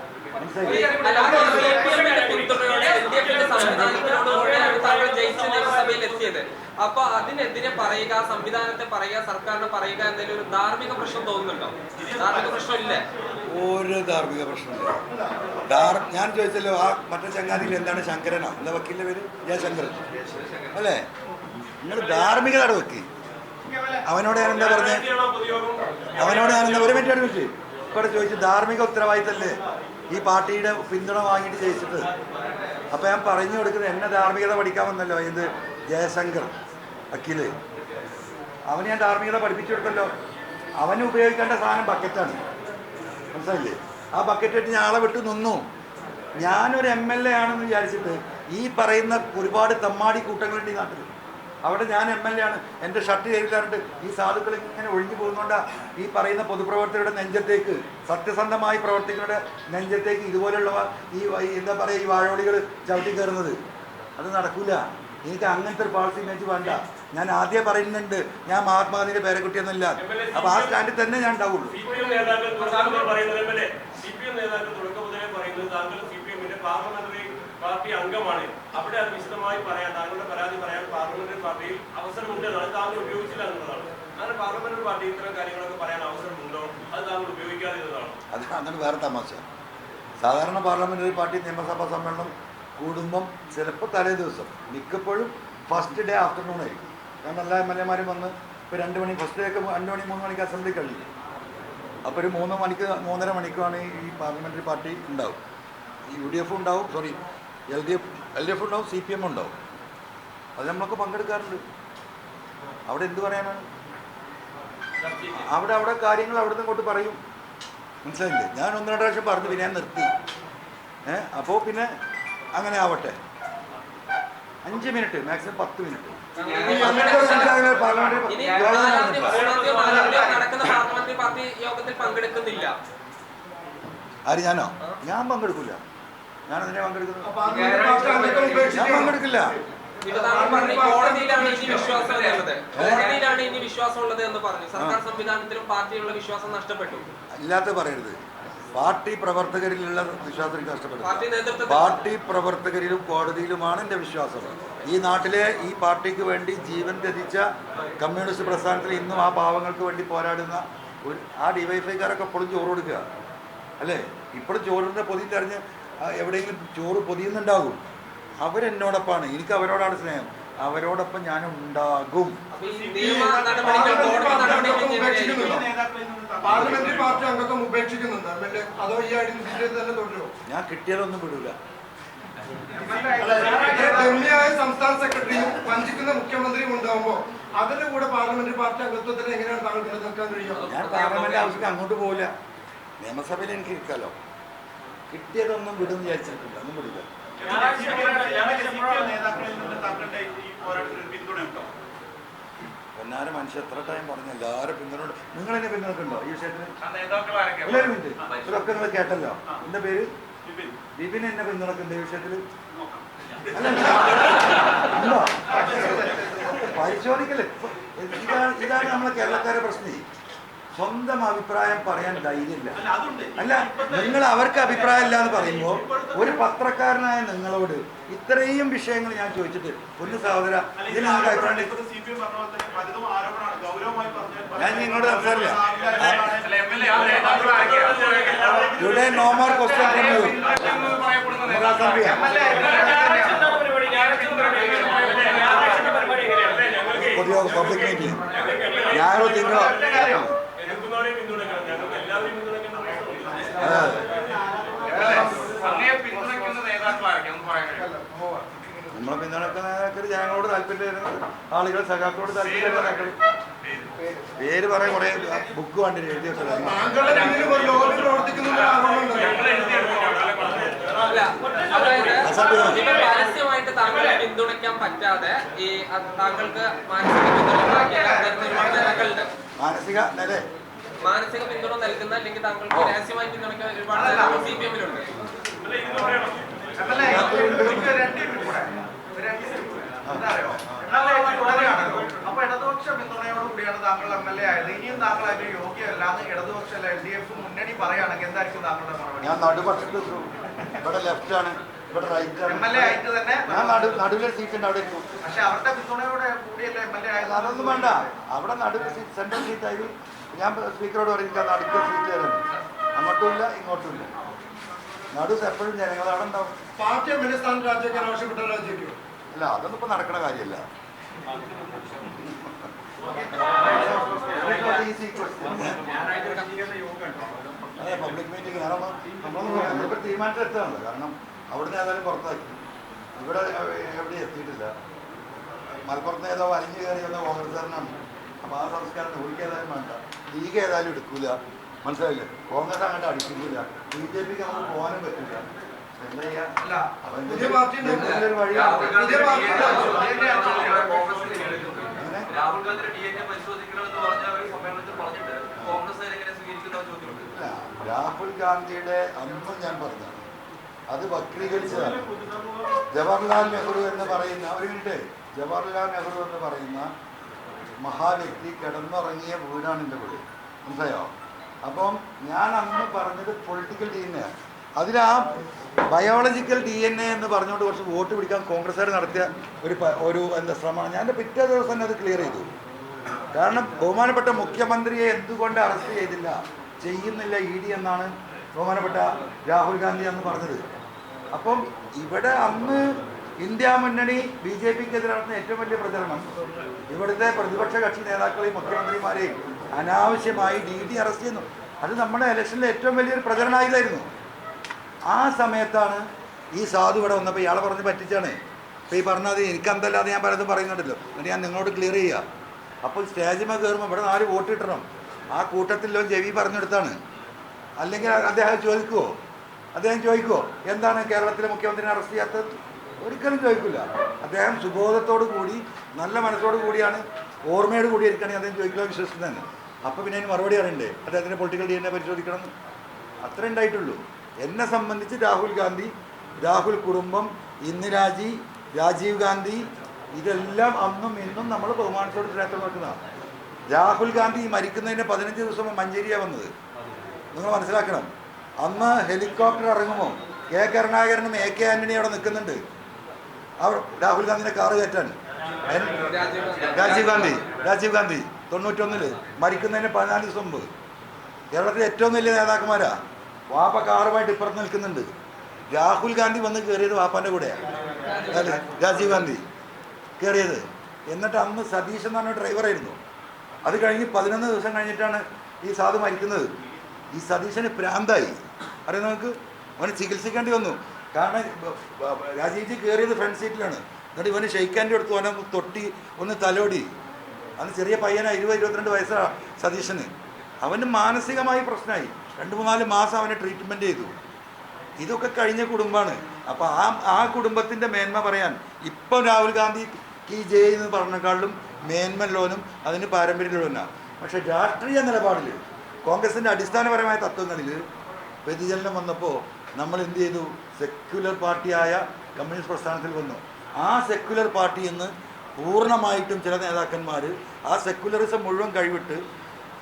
അപ്പൊ അതിനെതിരെ പറയുക സംവിധാനത്തെ പറയുക സർക്കാരിനെ പറയുക എന്തെങ്കിലും ഒരു ധാർമ്മിക പ്രശ്നം തോന്നുന്നുണ്ടോ? ധാർമ്മിക പ്രശ്നം ഇല്ലേ ഒരു ധാർമ്മിക പ്രശ്നമില്ല. ഞാൻ ചോദിച്ചല്ലോ ആ മറ്റേ ചങ്ങാതിയിൽ എന്താണ് ശങ്കരനാ? എന്താ വക്കീലിന്റെ പേര്? ജയശങ്കരൻ. അല്ലേ? നിങ്ങൾ ധാർമ്മികത അവിടെ അവനോട് ഞാൻ എന്താ പറഞ്ഞത് അവനോട് ഞാൻ എന്താ ഒരു മിനിറ്റ് ഒരു മിനിറ്റ്. ഇവിടെ ചോദിച്ചു ധാർമ്മിക ഉത്തരവാദിത്തല്ലേ? ഈ പാർട്ടിയുടെ പിന്തുണ വാങ്ങിയിട്ട് ജയിച്ചിട്ട്. അപ്പൊ ഞാൻ പറഞ്ഞു കൊടുക്കുന്നത് എന്നെ ധാർമ്മികത പഠിക്കാൻ വന്നല്ലോ ഇത് ജയശങ്കർ വക്കീൽ. അവന് ഞാൻ ധാർമ്മികത പഠിപ്പിച്ചു കൊടുക്കല്ലോ. അവന് ഉപയോഗിക്കേണ്ട സാധനം ബക്കറ്റാണ് മനസ്സിലായില്ലേ? ആ ബക്കറ്റ് ഇട്ട് ഞാൻ ആളെ വിട്ട് നിന്നു. ഞാനൊരു എം എൽ എ ആണെന്ന് വിചാരിച്ചിട്ട് ഈ പറയുന്ന ഒരുപാട് തമ്മാടി കൂട്ടങ്ങളുണ്ട് ഈ നാട്ടിൽ അവിടെ ഞാൻ എം എൽ എ ആണ്. എന്റെ ഷർട്ട് ചെയ്തിട്ടുണ്ട് ഈ സാധുക്കൾ ഇങ്ങനെ ഒഴിഞ്ഞു പോകുന്നതുകൊണ്ടാണ് ഈ പറയുന്ന പൊതുപ്രവർത്തകരുടെ നെഞ്ചത്തേക്ക് സത്യസന്ധമായി പ്രവർത്തിക്കുന്നവരുടെ നെഞ്ചത്തേക്ക് ഇതുപോലുള്ളവ ഈ എന്താ പറയുക ഈ വാഴോളികൾ ചവിട്ടി കയറുന്നത്. അത് നടക്കൂല. എനിക്ക് അങ്ങനത്തെ ഒരു പാളിസി ഇമേജ് വേണ്ട. ഞാൻ ആദ്യം പറയുന്നുണ്ട് ഞാൻ മഹാത്മാഗാന്ധിയുടെ പേരക്കുട്ടിയൊന്നുമില്ല. അപ്പൊ ആ സ്റ്റാൻഡിൽ തന്നെ ഞാൻ ഉണ്ടാവുള്ളൂ. സി പി എം നേതാക്കൾ തുടക്കം മുതലേ പറയുന്നത് M L A C P M നേതാക്കൾ തുടക്കം മുതലേ പറയുന്നത് താങ്കൾ സി പി എമ്മിന്റെ പാർലമെന്ററി പാർട്ടി അംഗമാണ്. അവിടെ അത് വിശദമായി പറയാൻ താങ്കളുടെ പരാതി പറയാൻ പാർലമെന്ററി പാർട്ടിയിൽ അവസരമുണ്ട് എന്നാണ് താങ്കൾ ഉപയോഗിച്ചില്ല എന്നുള്ളതാണ്. അങ്ങനെ പാർലമെന്ററി പാർട്ടി ഇത്തരം കാര്യങ്ങളൊക്കെ പറയാൻ അവസരമുണ്ടോ? അത് താങ്കൾ ഉപയോഗിക്കാതിരുന്നതാണോ? അത് അങ്ങനെ വേറെ തമാശ സാധാരണ പാർലമെന്ററി പാർട്ടി നിയമസഭാ സമ്മേളനം കൂടുമ്പം ചിലപ്പോൾ തലേ ദിവസം. മിക്കപ്പോഴും ഫസ്റ്റ് ഡേ ആഫ്റ്റർനൂൺ ആയിരിക്കും. കാരണം എല്ലാ എം എൽ എമാരും വന്ന് ഇപ്പോൾ രണ്ട് മണി ഫസ്റ്റ് ഡേ ഒക്കെ രണ്ട് മണി മൂന്ന് മണിക്ക് അസംബ്ലി കഴിയും അപ്പോൾ ഒരു മൂന്ന് മണിക്ക് മൂന്നര മണിക്കാണ് ഈ പാർലമെന്ററി പാർട്ടി ഉണ്ടാവും. യു ഡി എഫ് ഉണ്ടാവും sorry L D F L D F ഉണ്ടാവും സി പി എം ഉണ്ടാവും. അത് നമ്മളൊക്കെ പങ്കെടുക്കാറുണ്ട്. അവിടെ എന്ത് പറയാനാണ് അവിടെ അവിടെ കാര്യങ്ങൾ അവിടെ നിന്ന് ഇങ്ങോട്ട് പറയും. മനസ്സിലായില്ലേ? ഞാൻ ഒന്ന് രണ്ട് പ്രാവശ്യം പറഞ്ഞു പിന്നെ ഞാൻ നിർത്തി. ഏഹ് അപ്പോൾ പിന്നെ അങ്ങനെ ആവട്ടെ അഞ്ച് മിനിറ്റ് മാക്സിമം പത്ത് മിനിറ്റ്. ആര് ഞാനോ? ഞാൻ പങ്കെടുക്കില്ല. ഞാൻ അതിനെ പങ്കെടുക്കുന്നു ഞാൻ. പങ്കെടുക്കില്ല. ഇല്ലാത്ത പറയരുത്. പാർട്ടി പ്രവർത്തകരിലുള്ള വിശ്വാസം എനിക്ക് നഷ്ടപ്പെടും പാർട്ടി പ്രവർത്തകരിലും കോടതിയിലുമാണ് എന്റെ വിശ്വാസം. ഈ നാട്ടിലെ ഈ പാർട്ടിക്ക് വേണ്ടി ജീവൻ ത്യജിച്ച കമ്മ്യൂണിസ്റ്റ് പ്രസ്ഥാനത്തിൽ ഇന്നും ആ പാവങ്ങൾക്ക് വേണ്ടി പോരാടുന്ന ഒരു ആ ഡിവൈഫൈക്കാരൊക്കെ എപ്പോഴും ചോറ് കൊടുക്കുക. അല്ലേ? ഇപ്പോഴും ചോറിന്റെ പൊതി തെരഞ്ഞ് എവിടെയെങ്കിലും ചോറ് പൊതിയുന്നുണ്ടാകും. അവരെന്നോടൊപ്പമാണ് എനിക്ക് അവരോടാണ് സ്നേഹം. അവരോടൊപ്പം ഞാൻ ഉണ്ടാകും പാർലമെന്ററി പാർട്ടി അംഗത്വം ഉപേക്ഷിക്കുന്നുണ്ട്? എം എൽ അതോ ഈ ഐഡന്റിറ്റി തന്നെ തുടരുമോ ഞാൻ കിട്ടിയാലൊന്നും വിടൂല. ഗണ്യായ സംസ്ഥാന സെക്രട്ടറിയും വഞ്ചിക്കുന്ന മുഖ്യമന്ത്രിയും ഉണ്ടാവുമ്പോ അതിന്റെ കൂടെ പാർലമെന്ററി പാർട്ടി അംഗത്വത്തിന് എങ്ങനെയാണ് താങ്കൾ നിലനിൽക്കാൻ കഴിയുക? ഞാൻ പാർലമെന്റ് ആവശ്യത്തിന് അങ്ങോട്ട് പോവില്ല. നിയമസഭയിൽ എനിക്ക് ഇരിക്കാലോ കിട്ടിയതൊന്നും വിടും വിചാരിച്ചിട്ടില്ല. ഒന്നും വിടില്ല. നേതാക്കളിൽ നിന്ന് താങ്കളുടെ ഈ പോരാട്ടത്തിൽ പൊന്നാര മനുഷ്യ എത്ര ടൈം പറഞ്ഞു എല്ലാവരും പിന്തുണ നിങ്ങൾ എന്നെ പിന്തുണക്കുണ്ടോ ഈ വിഷയത്തിന്? എല്ലാവരും ഉണ്ട്. നിങ്ങൾ കേട്ടല്ലോ. എന്റെ പേര്? ബിപിൻ എന്നെ പിന്തുണക്കുന്നുണ്ട് ഈ വിഷയത്തിൽ? പരിശോധിക്കല്ലേ. ഇതാണ് ഇതാണ് നമ്മളെ കേരളക്കാരെ പ്രശ്നം. സ്വന്തം അഭിപ്രായം പറയാൻ ധൈര്യമില്ല. അല്ല നിങ്ങൾ അവർക്ക് അഭിപ്രായം ഇല്ല എന്ന് പറയുമ്പോൾ ഒരു പത്രക്കാരനായ നിങ്ങളോട് ഇത്രയും വിഷയങ്ങൾ ഞാൻ ചോദിച്ചിട്ട് പൊന്നു സഹോദര ഇതിൽ നിങ്ങൾക്ക് അഭിപ്രായം ഞാൻ നിങ്ങളോട് സംസാരില്ല. നോ മോർ ക്വസ്റ്റ്യൻ ഞാനോ പബ്ലിക് മീറ്റിംഗ് ഞായറോ തിങ്കളോ പിന്തുണയ്ക്കുന്ന നേതാക്കളായിരിക്കും? പറയാൻ? നമ്മളെ പിന്തുണക്കുന്ന നേതാക്കൾ ജനങ്ങളോട് താല്പര്യം ആളുകൾ സഖാക്കളോട് താല്പര്യം പേര് പറയാൻ കുറെ ബുക്ക് വേണ്ടി എഴുതി പരസ്യമായിട്ട് താങ്കളെ പിന്തുണയ്ക്കാൻ പറ്റാതെ ഈ താങ്കൾക്ക് മാനസിക പിന്തുണ മാനസിക നില മാനസിക പിന്തുണ നൽകുന്ന അല്ലെങ്കിൽ താങ്കൾക്ക് രഹസ്യമായി പിന്തുണയ്ക്കാൻ ഒരുപാട് സി പി എമ്മിലുണ്ട്. അപ്പൊ ഇടതുപക്ഷ പിന്തുണയോട് കൂടിയാണ് താങ്കൾ എം എൽ എ ആയത്. ഇനിയും താങ്കൾ അതിന് യോഗ്യമല്ലാന്ന് ഇടതുപക്ഷ എൽ ഡി എഫ് മുന്നണി പറയുകയാണെങ്കിൽ എന്തായിരിക്കും താങ്കളുടെ മറുപടി? ഞാൻ നടുപക്ഷത്ത് ഇവിടെ ലെഫ്റ്റ് ആണ് ഇവിടെ റൈറ്റ് ആണ്. എം എൽ എ ആയിട്ട് തന്നെ ഞാൻ നടു നടുവിലെ സീറ്റ് അവിടെ ഇരിക്കും പക്ഷെ അവരുടെ പിന്തുണയോടെ കൂടിയല്ലേ എം എൽ എ ആയത്? അതൊന്നും വേണ്ട. അവിടെ നടു സീറ്റ് സെൻട്രൽ സീറ്റ് ആയി ഞാൻ സ്പീക്കറോട് പറയുന്നത് നടുക്കൽ സീറ്റ് തരുന്നു അങ്ങോട്ടും ഇല്ല ഇങ്ങോട്ടും ഇല്ല. നടുവ് എപ്പോഴും ജനങ്ങൾ അവിടെ ഉണ്ടാവും. പാർട്ടി എം എൽ എ സ്ഥാനം രാജിവെക്കാൻ ആവശ്യപ്പെട്ടാൽ രാജിവെക്കുമോ അല്ല അതൊന്നും ഇപ്പൊ നടക്കണ കാര്യമല്ല. അതെ പബ്ലിക് മീറ്റിംഗ് കാരണം നമ്മളിപ്പോൾ തീരുമാനത്തിലെത്താണ് കാരണം അവിടുന്ന് ഏതായാലും പുറത്താക്കി. ഇവിടെ എവിടെ എത്തിയിട്ടില്ല. മലപ്പുറത്ത് ഏതോ വലിഞ്ഞു കയറി വന്ന കോൺഗ്രസ്സുകാരനാണ്. അപ്പോൾ ആ സംസ്കാരം ഒരിക്കൽ ഏതായാലും വേണ്ട. ലീഗ് ഏതായാലും എടുക്കൂല. മനസ്സിലായില്ലേ? കോൺഗ്രസ് അങ്ങോട്ട് അടിക്കില്ല ബി ജെ പിക്ക് നമുക്ക് പോകാനും പറ്റില്ല. പുതിയ രാഹുൽ ഗാന്ധിയുടെ പറഞ്ഞ കോൺഗ്രസ് അന്നും ഞാൻ പറഞ്ഞു അത് വക്രീകരിച്ചതാണ്. ജവഹർലാൽ നെഹ്റു എന്ന് പറയുന്ന മിനിറ്റ്. ജവഹർലാൽ നെഹ്റു എന്ന് പറയുന്ന മഹാവ്യക്തി കിടന്നുറങ്ങിയ വീടാണ് എന്റെ വീട്. മനസ്സിലായോ? അപ്പം ഞാൻ അന്ന് പറഞ്ഞത് പൊളിറ്റിക്കൽ ടീമിനെയാണ് അതിൽ ആ ബയോളജിക്കൽ ഡി എൻ എ എന്ന് പറഞ്ഞുകൊണ്ട് കുറച്ച് വോട്ട് പിടിക്കാൻ കോൺഗ്രസ്സുകാർ നടത്തിയ ഒരു ഒരു എന്താ ശ്രമമാണ്. ഞാൻ പിറ്റേ ദിവസം തന്നെ അത് ക്ലിയർ ചെയ്തു. കാരണം ബഹുമാനപ്പെട്ട മുഖ്യമന്ത്രിയെ എന്തുകൊണ്ട് അറസ്റ്റ് ചെയ്തില്ല? ചെയ്യുന്നില്ല ഇ ഡി എന്നാണ് ബഹുമാനപ്പെട്ട രാഹുൽ ഗാന്ധി അന്ന് പറഞ്ഞത്. അപ്പം ഇവിടെ അന്ന് ഇന്ത്യ മുന്നണി ബി ജെ പിക്കെതിരെ നടത്തുന്ന ഏറ്റവും വലിയ പ്രചരണം ഇവിടുത്തെ പ്രതിപക്ഷ കക്ഷി നേതാക്കളെയും മുഖ്യമന്ത്രിമാരെയും അനാവശ്യമായി ഡി ഡി അറസ്റ്റ് ചെയ്യുന്നു. അത് നമ്മുടെ ഇലക്ഷനിലെ ഏറ്റവും വലിയൊരു പ്രചരണായുധമായിരുന്നു ആ സമയത്താണ് ഈ സാധു ഇവിടെ വന്നപ്പോൾ ഇയാളെ പറഞ്ഞ് പറ്റിച്ചാണ്. അപ്പോൾ ഈ പറഞ്ഞത് എനിക്ക് എന്തല്ലാതെ ഞാൻ പലതും പറയുന്നുണ്ടല്ലോ. എന്നിട്ട് ഞാൻ നിങ്ങളോട് ക്ലിയർ ചെയ്യുക അപ്പോൾ സ്റ്റേജിമേ കയറുമ്പോൾ ഇവിടെ നാല് വോട്ട് കിട്ടണം. ആ കൂട്ടത്തിലോ ജവി പറഞ്ഞെടുത്താണ്. അല്ലെങ്കിൽ അദ്ദേഹം ചോദിക്കുമോ അദ്ദേഹം ചോദിക്കുമോ എന്താണ് കേരളത്തിലെ മുഖ്യമന്ത്രിനെ അറസ്റ്റ് ചെയ്യാത്തത്? ഒരിക്കലും ചോദിക്കില്ല അദ്ദേഹം സുബോധത്തോടു കൂടി നല്ല മനസ്സോടു കൂടിയാണ് ഓർമ്മയോട് കൂടി ഇരിക്കുകയാണെങ്കിൽ അദ്ദേഹം ചോദിക്കില്ല വിശ്വസിക്കുന്നതാണ് അപ്പോൾ പിന്നെ അതിന് മറുപടി അറിയണ്ടേ? അദ്ദേഹത്തിന്റെ പൊളിറ്റിക്കൽ ഡി എന്നെ പരിശോധിക്കണം. അത്രേ ഉണ്ടായിട്ടുള്ളൂ. എന്നെ സംബന്ധിച്ച് രാഹുൽ ഗാന്ധി രാഹുൽ കുടുംബം ഇന്ദിരാജി രാജീവ് ഗാന്ധി ഇതെല്ലാം അന്നും ഇന്നും നമ്മൾ ബഹുമാനത്തോട് ചേർത്ത് നോക്കുന്നതാണ് രാഹുൽ ഗാന്ധി മരിക്കുന്നതിന് പതിനഞ്ച് ദിവസം മഞ്ചേരിയാണ് വന്നത്. നിങ്ങൾ മനസ്സിലാക്കണം. അന്ന് ഹെലികോപ്റ്റർ ഇറങ്ങുമോ കെ കരുണാകരനും എ കെ ആന്റണി അവിടെ നിൽക്കുന്നുണ്ട്. അവർ രാഹുൽ ഗാന്ധിനെ കാറ് കയറ്റാൻ. രാജീവ് ഗാന്ധി രാജീവ് ഗാന്ധി തൊണ്ണൂറ്റൊന്നിൽ മരിക്കുന്നതിന് പതിനാല് ദിവസം മുമ്പ്. കേരളത്തിലെ ഏറ്റവും വലിയ നേതാക്കന്മാരാ? വാപ്പ കാറുമായിട്ട് ഇപ്പുറത്ത് നിൽക്കുന്നുണ്ട്. രാഹുൽ ഗാന്ധി വന്ന് കയറിയത് വാപ്പാന്റെ കൂടെയാണ് അല്ലേ? രാജീവ് ഗാന്ധി. കയറിയത് എന്നിട്ട് അന്ന് സതീശൻ എന്ന് പറഞ്ഞ ഡ്രൈവറായിരുന്നു അത് കഴിഞ്ഞ് പതിനൊന്ന് ദിവസം കഴിഞ്ഞിട്ടാണ് ഈ സാധു മരിക്കുന്നത്. ഈ സതീശന് പ്രാന്തായി. അറിയാം നമുക്ക് അവന് ചികിത്സിക്കേണ്ടി വന്നു. കാരണം രാജീവ്ജി കയറിയത് ഫ്രണ്ട് സീറ്റിലാണ് എന്നിട്ട് ഇവന് ഷെയ്ക്കാന്റെ അടുത്ത് അവനെ തൊട്ടി ഒന്ന് തലോടി. അന്ന് ചെറിയ പയ്യനാണ് ഇരുപത് ഇരുപത്തിരണ്ട് വയസ്സാണ് സതീശന്. അവന് മാനസികമായി പ്രശ്നമായി. രണ്ട് മൂന്നാൽ മാസം അവനെ ട്രീറ്റ്മെന്റ് ചെയ്തു. ഇതൊക്കെ കഴിഞ്ഞ കുടുംബമാണ്. അപ്പോൾ ആ ആ കുടുംബത്തിന്റെ മേന്മ പറയാൻ ഇപ്പം രാഹുൽ ഗാന്ധി കി ജയ് എന്ന് പറഞ്ഞേക്കാളും മേന്മ ലോനും അതിന് പാരമ്പര്യമുള്ളവനാണ് പക്ഷേ രാഷ്ട്രീയ നിലപാടിൽ കോൺഗ്രസിന്റെ അടിസ്ഥാനപരമായ തത്വങ്ങളിൽ വ്യതിചലനം വന്നപ്പോൾ നമ്മൾ എന്ത് ചെയ്തു? സെക്യുലർ പാർട്ടിയായ കമ്മ്യൂണിസ്റ്റ് പ്രസ്ഥാനത്തിൽ വന്നു. ആ സെക്യുലർ പാർട്ടി എന്ന് പൂർണമായിട്ടും ചില നേതാക്കന്മാർ ആ സെക്യുലറിസം മുഴുവൻ കഴിവിട്ട്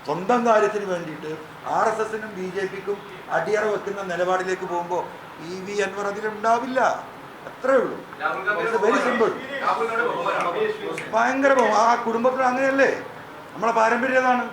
സ്വന്തം കാര്യത്തിന് വേണ്ടിയിട്ട് ആർ എസ് എസിനും ബി ജെ പിക്കും അടിയറ വെക്കുന്ന നിലപാടിലേക്ക് പോകുമ്പോൾ ഇ വി അൻവർ അതിലുണ്ടാവില്ല. അത്രേ ഉള്ളൂ. വെരി സിമ്പിൾ ഭയങ്കര ആ കുടുംബത്തിൽ അങ്ങനെയല്ലേ? നമ്മളെ പാരമ്പര്യം അതാണ്